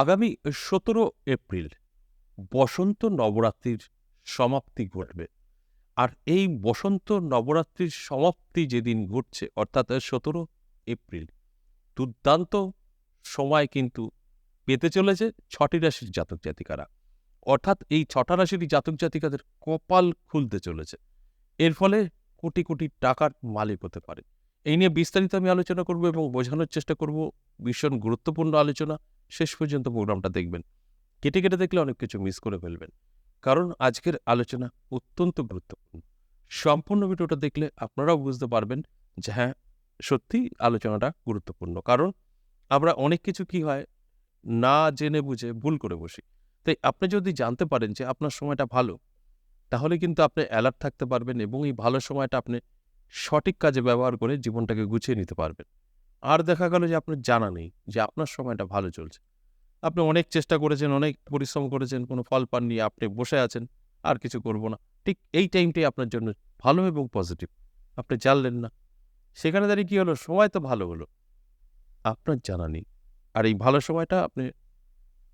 আগামী সতেরো এপ্রিল বসন্ত নবরাত্রির সমাপ্তি ঘটবে। আর এই বসন্ত নবরাত্রির সমাপ্তি যেদিন ঘটছে, অর্থাৎ সতেরো এপ্রিল, দুর্দান্ত সময় কিন্তু পেতে চলেছে ছটি রাশির জাতক জাতিকারা। অর্থাৎ এই ছটা রাশির জাতক জাতিকাদের কপাল খুলতে চলেছে। এর ফলে কোটি কোটি টাকার মালিক হতে পারে। এই নিয়ে বিস্তারিত আমি আলোচনা করব এবং বোঝানোর চেষ্টা করব ভীষণ গুরুত্বপূর্ণ আলোচনা। শেষ পর্যন্ত প্রোগ্রামটা দেখবেন। কেটে কেটে দেখলে অনেক কিছু মিস করে ফেলবেন। কারণ আজকের আলোচনা অত্যন্ত গুরুত্বপূর্ণ। সম্পূর্ণ ভিডিওটা দেখলে আপনারাও বুঝতে পারবেন যে হ্যাঁ সত্যি আলোচনাটা গুরুত্বপূর্ণ। কারণ আমরা অনেক কিছু কি হয়, না জেনে বুঝে ভুল করে বসি। তাই আপনি যদি জানতে পারেন যে আপনার সময়টা ভালো, তাহলে কিন্তু আপনি অ্যালার্ট থাকতে পারবেন এবং এই ভালো সময়টা আপনি সঠিক কাজে ব্যবহার করে জীবনটাকে গুছিয়ে নিতে পারবেন। আর দেখা গেল যে আপনার জানা নেই যে আপনার সময়টা ভালো চলছে। আপনি অনেক চেষ্টা করেছেন, অনেক পরিশ্রম করেছেন, কোনো ফল পাননি, আপনি বসে আছেন, আর কিছু করব না। ঠিক এই টাইমটাই আপনার জন্য ভালো এবং পজিটিভ আপনি জানলেন না। সেখানে দাঁড়িয়ে কী হলো? সময় তো ভালো হলো। আপনার জানা নেই। আর এই ভালো সময়টা আপনি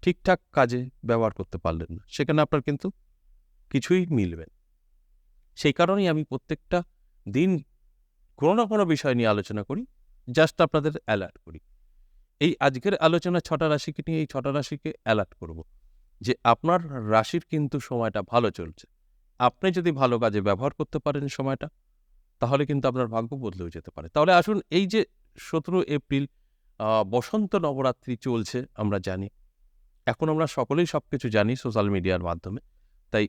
ঠিকঠাক কাজে ব্যবহার করতে পারলেন না। সেখানে আপনার কিন্তু কিছুই মিলবে। সেই কারণেই আমি প্রত্যেকটা দিন কোনো না কোনো বিষয় নিয়ে আলোচনা করি জাস্ট আপনাদের অ্যালার্ট করি। এই আজকের আলোচনা ছটা রাশিকে নিয়ে এই ছটা রাশিকে অ্যালার্ট করব। যে আপনার রাশির কিন্তু সময়টা ভালো চলছে। আপনি যদি ভালো কাজে ব্যবহার করতে পারেন সময়টা, তাহলে কিন্তু আপনার ভাগ্য বদলেও যেতে পারে। তাহলে আসুন এই যে সতেরো এপ্রিল বসন্ত নবরাত্রি চলছে আমরা জানি। এখন আমরা সকলেই সব কিছু জানি সোশ্যাল মিডিয়ার মাধ্যমে। তাই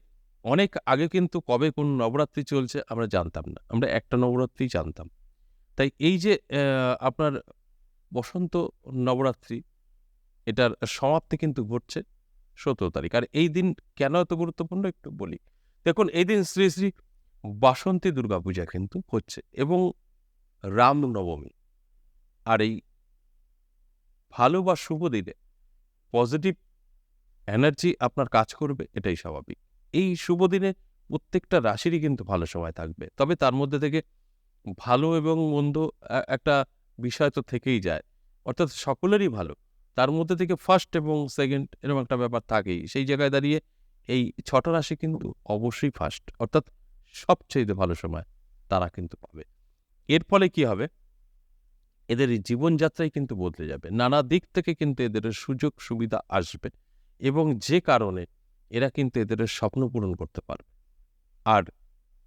অনেক আগে কিন্তু কবে কোন নবরাত্রি চলছে আমরা জানতাম না। আমরা একটা নবরাত্রি জানতাম। তাই এই যে আপনার বসন্ত নবরাত্রি, এটার সমাপ্তি কিন্তু ঘটছে সতেরো তারিখ। আর এই দিন কেন এত গুরুত্বপূর্ণ একটু বলি। দেখুন, এই দিন শ্রী শ্রী বাসন্তী দুর্গাপূজা কিন্তু হচ্ছে এবং রাম নবমী। আর এই ভালো বা শুভ দিনে পজিটিভ এনার্জি আপনার কাজ করবে, এটাই স্বাভাবিক। এই শুভ দিনে প্রত্যেকটা রাশিরই কিন্তু ভালো সময় থাকবে। তবে তার মধ্যে থেকে ভালো এবং মন্দ একটা বিষয় তো থেকেই যায়। অর্থাৎ সকলেরই ভালো। তার মধ্যে থেকে ফার্স্ট এবং সেকেন্ড এরকম একটা ব্যাপার থাকেই। সেই জায়গায় দাঁড়িয়ে এই ছটা রাশি কিন্তু অবশ্যই ফার্স্ট অর্থাৎ সবচেয়ে ভালো সময় তারা কিন্তু পাবে। এর ফলে কি হবে? এদের জীবনযাত্রাই কিন্তু বদলে যাবে। নানা দিক থেকে কিন্তু এদের সুযোগ সুবিধা আসবে এবং যে কারণে এরা কিন্তু এদের স্বপ্ন পূরণ করতে পারবে। আর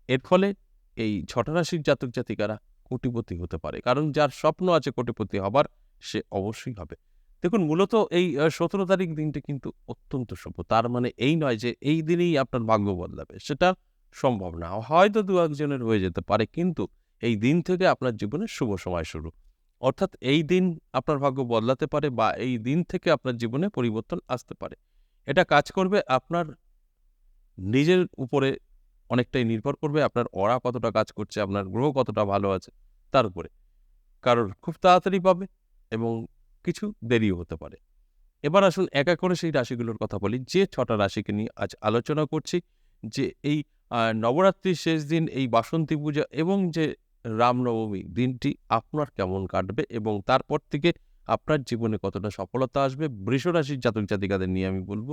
এর ফলে এই ছটা রাশির জাতক জাতিকারা কোটিপতি হতে পারে। কারণ যার স্বপ্ন আছে কোটিপতি হবার, সে অবশ্যই হবে। দেখুন, মূলত এই সতেরো তারিখ দিনটি কিন্তু অত্যন্ত শুভ তার মানে এই নয় যে এই দিনেই আপনার ভাগ্য বদলাবে। সেটা সম্ভব না। হয়তো দু একজনের হয়ে যেতে পারে, কিন্তু এই দিন থেকে আপনার জীবনে শুভ সময় শুরু। অর্থাৎ এই দিন আপনার ভাগ্য বদলাতে পারে বা এই দিন থেকে আপনার জীবনে পরিবর্তন আসতে পারে। এটা কাজ করবে আপনার নিজের উপরে অনেকটাই নির্ভর করবে আপনার অরা কতটা কাজ করছে, আপনার গ্রহ কতটা ভালো আছে, তার উপরে। কারোর খুব তাড়াতাড়ি পাবে এবং কিছু দেরিও হতে পারে। এবার আসুন এক এক করে সেই রাশিগুলোর কথা বলি। যে ছটা রাশিকে নিয়ে আজ আলোচনা করছি, যে এই নবরাত্রির শেষ দিন, এই বাসন্তী পূজা এবং যে রামনবমী, দিনটি আপনার কেমন কাটবে এবং তারপর থেকে আপনার জীবনে কতটা সফলতা আসবে বৃষ রাশির জাতক জাতিকাদের নিয়ে আমি বলব।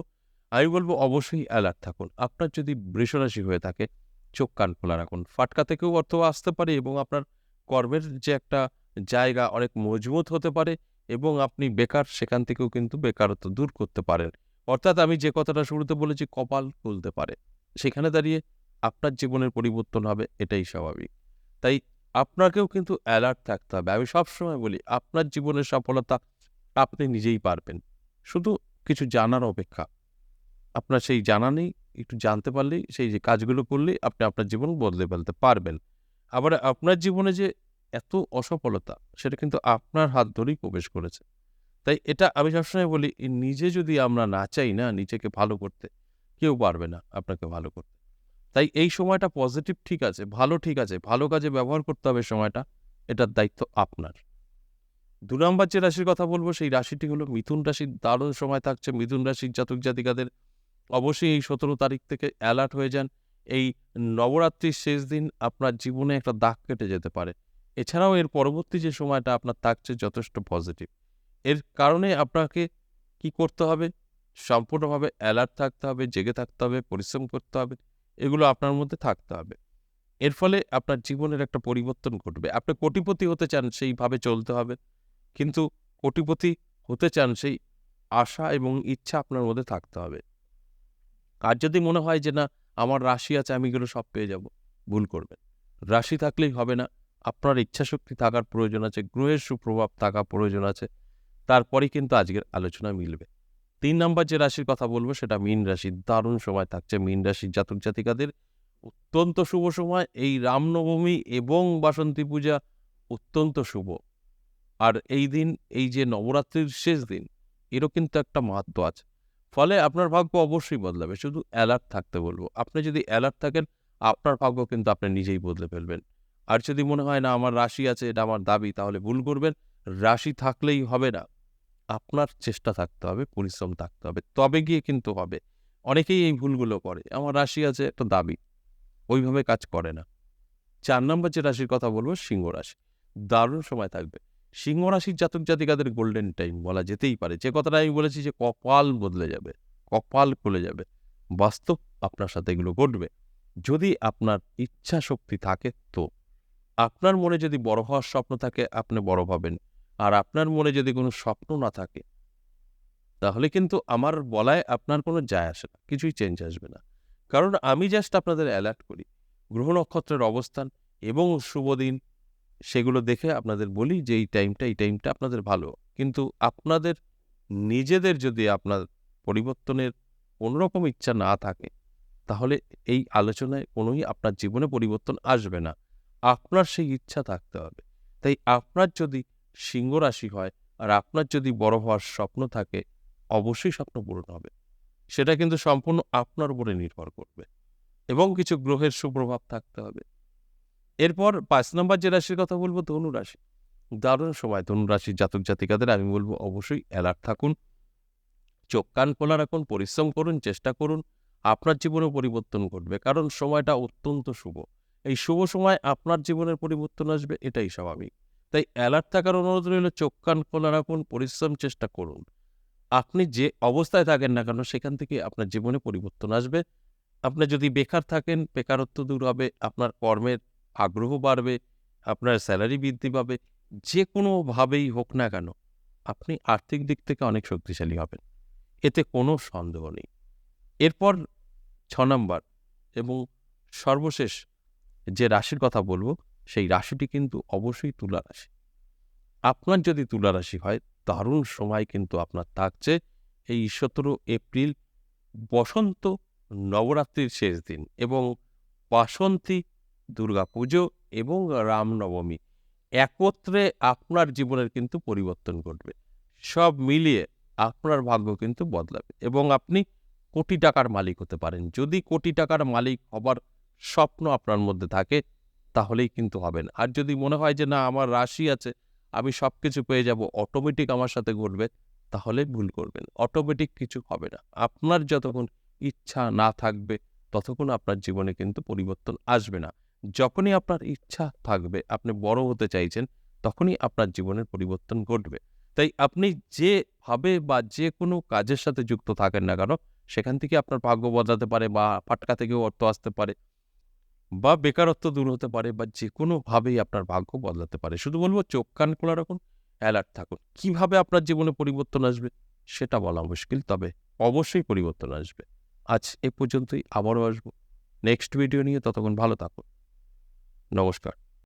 আমি বলব অবশ্যই অ্যালার্ট থাকুন। আপনার যদি বৃষ রাশি হয়ে থাকে, চোখ কান খোলা রাখুন। ফাটকা থেকেও অর্থ আসতে পারে এবং আপনার কর্মের যে একটা জায়গা অনেক মজবুত হতে পারে এবং আপনি বেকার, সেখান থেকেও কিন্তু বেকারত্ব দূর করতে পারেন। অর্থাৎ আমি যে কথাটা শুরুতে বলেছি, কপাল খুলতে পারে। সেখানে দাঁড়িয়ে আপনার জীবনের পরিবর্তন হবে, এটাই স্বাভাবিক। তাই আপনাকেও কিন্তু অ্যালার্ট থাকতে হবে। আমি সবসময় বলি, আপনার জীবনের সফলতা আপনি নিজেই পারবেন। শুধু কিছু জানার অপেক্ষা। আপনার সেই জানা নেই, একটু জানতে পারলেই সেই যে কাজগুলো করলেই আপনি আপনার জীবন বদলে ফেলতে পারবেন। আবার আপনার জীবনে যে এত অসফলতা, সেটা কিন্তু আপনার হাত ধরেই প্রবেশ করেছে। তাই এটা আমি সবসময় বলি নিজে যদি আমরা না চাই না নিজেকে ভালো করতে, কেউ পারবে না আপনাকে ভালো করতে। তাই এই সময়টা পজিটিভ ঠিক আছে, ভালো ঠিক আছে, ভালো কাজে ব্যবহার করতে হবে সময়টা, এটার দায়িত্ব আপনার। দু নম্বর যে রাশির কথা বলব, সেই রাশিটি হলো মিথুন রাশির, দারুণ সময় থাকছে, মিথুন রাশির জাতক জাতিকাদের অবশ্যই এই সতেরো তারিখ থেকে অ্যালার্ট হয়ে যান। এই নবরাত্রির শেষ দিন আপনার জীবনে একটা দাগ কেটে যেতে পারে। এছাড়াও এর পরবর্তী যে সময়টা, আপনার থাকছে যথেষ্ট পজিটিভ এর কারণে আপনাকে কি করতে হবে? সম্পূর্ণভাবে অ্যালার্ট থাকতে হবে, জেগে থাকতে হবে, পরিশ্রম করতে হবে, এগুলো আপনার মধ্যে থাকতে হবে। এর ফলে আপনার জীবনের একটা পরিবর্তন ঘটবে। আপনি কোটিপতি হতে চান, সেইভাবে চলতে হবে। কিন্তু কোটিপতি হতে চান, সেই আশা এবং ইচ্ছা আপনার মধ্যে থাকতে হবে। আর যদি মনে হয় যে না, আমার রাশি আছে, আমি এগুলো সব পেয়ে যাব, ভুল করবেন। রাশি থাকলেই হবে না। আপনার ইচ্ছাশক্তি থাকার প্রয়োজন আছে, গ্রহের সুপ্রভাব থাকা প্রয়োজন আছে। তারপরেই কিন্তু আজকের আলোচনা মিলবে। তিন নম্বর যে রাশির কথা বলব, সেটা মীন রাশি। দারুণ সময় থাকছে মীন রাশির জাতক জাতিকাদের। অত্যন্ত শুভ সময়। এই রামনবমী এবং বাসন্তী পূজা অত্যন্ত শুভ। আর এই দিন, এই যে নবরাত্রির শেষ দিন, এরও কিন্তু একটা মাহাত্ম আছে। ফলে আপনার ভাগ্য অবশ্যই বদলাবে। শুধু অ্যালার্ট থাকতে বলব। আপনি যদি অ্যালার্ট থাকেন, আপনার ভাগ্য কিন্তু আপনি নিজেই বদলে ফেলবেন। আর যদি মনে হয়, না, আমার রাশি আছে, এটা আমার দাবি, তাহলে ভুল করবেন। রাশি থাকলেই হবে না। আপনার চেষ্টা থাকতে হবে, পরিশ্রম থাকতে হবে। তবে গিয়ে কিন্তু হবে। অনেকেই এই ভুলগুলো করে। আমার রাশি আছে একটা দাবি। ওইভাবে কাজ করে না। চার নম্বর যে রাশির কথা বলব, সিংহ রাশি। দারুণ সময় থাকবে। সিংহ রাশির জাতক জাতিকাদের গোল্ডেন টাইম বলা যেতেই পারে। যে কথাটা আমি বলেছি যে কপাল বদলে যাবে, কপাল খুলে যাবে। বাস্তব আপনার সাথে এগুলো ঘটবে। যদি আপনার ইচ্ছা শক্তি থাকে তো। আপনার মনে যদি বড় হওয়ার স্বপ্ন থাকে, আপনি বড় হবেন। আর আপনার মনে যদি কোনো স্বপ্ন না থাকে, তাহলে কিন্তু আমার বলায় আপনার কোনো যায় আসে না, কিছুই চেঞ্জ আসবে না। কারণ আমি জাস্ট আপনাদের অ্যালার্ট করি। গ্রহ নক্ষত্রের অবস্থান এবং শুভ দিন সেগুলো দেখে আপনাদের বলি যে, এই টাইমটা এই টাইমটা আপনাদের ভালো। কিন্তু আপনাদের নিজেদের যদি আপনার পরিবর্তনের কোনোরকম ইচ্ছা না থাকে, তাহলে এই আলোচনায় কোনোই আপনার জীবনে পরিবর্তন আসবে না। আপনার সেই ইচ্ছা থাকতে হবে। তাই আপনার যদি সিংহ রাশি হয় আর আপনার যদি বড় হওয়ার স্বপ্ন থাকে, অবশ্যই স্বপ্ন পূরণ হবে। সেটা কিন্তু সম্পূর্ণ আপনার উপরে নির্ভর করবে। এবং কিছু গ্রহের সুপ্রভাব থাকতে হবে। এরপর পাঁচ নম্বর যে রাশির কথা বলব, ধনু রাশি। দারুণ সময়, ধনু রাশির জাতক জাতিকাদের আমি বলব অবশ্যই অ্যালার্ট থাকুন। চোখ কান খোলা রাখুন, পরিশ্রম করুন, চেষ্টা করুন, আপনার জীবনে পরিবর্তন ঘটবে, কারণ সময়টা অত্যন্ত শুভ। এই শুভ সময় আপনার জীবনের পরিবর্তন আসবে, এটাই স্বাভাবিক। তাই অ্যালার্ট থাকার অনুরোধ রইল, চোখ কান খোলা রাখুন, পরিশ্রম, চেষ্টা করুন। আপনি যে অবস্থায় থাকেন না কেন, সেখান থেকে আপনার জীবনে পরিবর্তন আসবে। আপনি যদি বেকার থাকেন, বেকারত্ব দূর হবে, আপনার কর্মের আগ্রহ বাড়বে, আপনার স্যালারি বৃদ্ধি পাবে যে কোনোভাবেই হোক না কেন, আপনি আর্থিক দিক থেকে অনেক শক্তিশালী হবেন, এতে কোনো সন্দেহ নেই। এরপর ছ নম্বর এবং সর্বশেষ যে রাশির কথা বলব, সেই রাশিটি কিন্তু অবশ্যই তুলা রাশি। আপনার যদি তুলা রাশি হয়, দারুণ সময় কিন্তু আপনার থাকছে। এই সতেরো এপ্রিল বসন্ত নবরাত্রির শেষ দিন এবং বাসন্তী দুর্গাপুজো এবং রামনবমী একত্রে আপনার জীবনের কিন্তু পরিবর্তন ঘটবে। সব মিলিয়ে আপনার ভাগ্য কিন্তু বদলাবে এবং আপনি কোটি টাকার মালিক হতে পারেন। যদি কোটি টাকার মালিক হবার স্বপ্ন আপনার মধ্যে থাকে, তাহলেই কিন্তু হবেন আর যদি মনে হয় যে, না, আমার রাশি আছে, আমি সব কিছু পেয়ে যাব অটোমেটিক আমার সাথে ঘটবে, তাহলে ভুল করবেন। অটোমেটিক কিছু হবে না। আপনার যতক্ষণ ইচ্ছা না থাকবে, ততক্ষণ আপনার জীবনে কিন্তু পরিবর্তন আসবে না। যখনই আপনার ইচ্ছা থাকবে, আপনি বড় হতে চাইছেন, তখনই আপনার জীবনের পরিবর্তন ঘটবে। তাই আপনি যেভাবে বা যে কোনো কাজের সাথে যুক্ত থাকেন না কেন, সেখান থেকে আপনার ভাগ্য বদলাতে পারে বা ফাটকা থেকেও অর্থ আসতে পারে বা বেকারত্ব দূর হতে পারে বা যে কোনোভাবেই আপনার ভাগ্য বদলাতে পারে। শুধু বলব চোখ, কান খোলা রাখুন, অ্যালার্ট থাকুন। কীভাবে আপনার জীবনে পরিবর্তন আসবে সেটা বলা মুশকিল, তবে অবশ্যই পরিবর্তন আসবে। আজ এ পর্যন্তই, আবারও আসব। নেক্সট ভিডিও নিয়ে ততক্ষণ ভালো থাকুন। নমস্কার।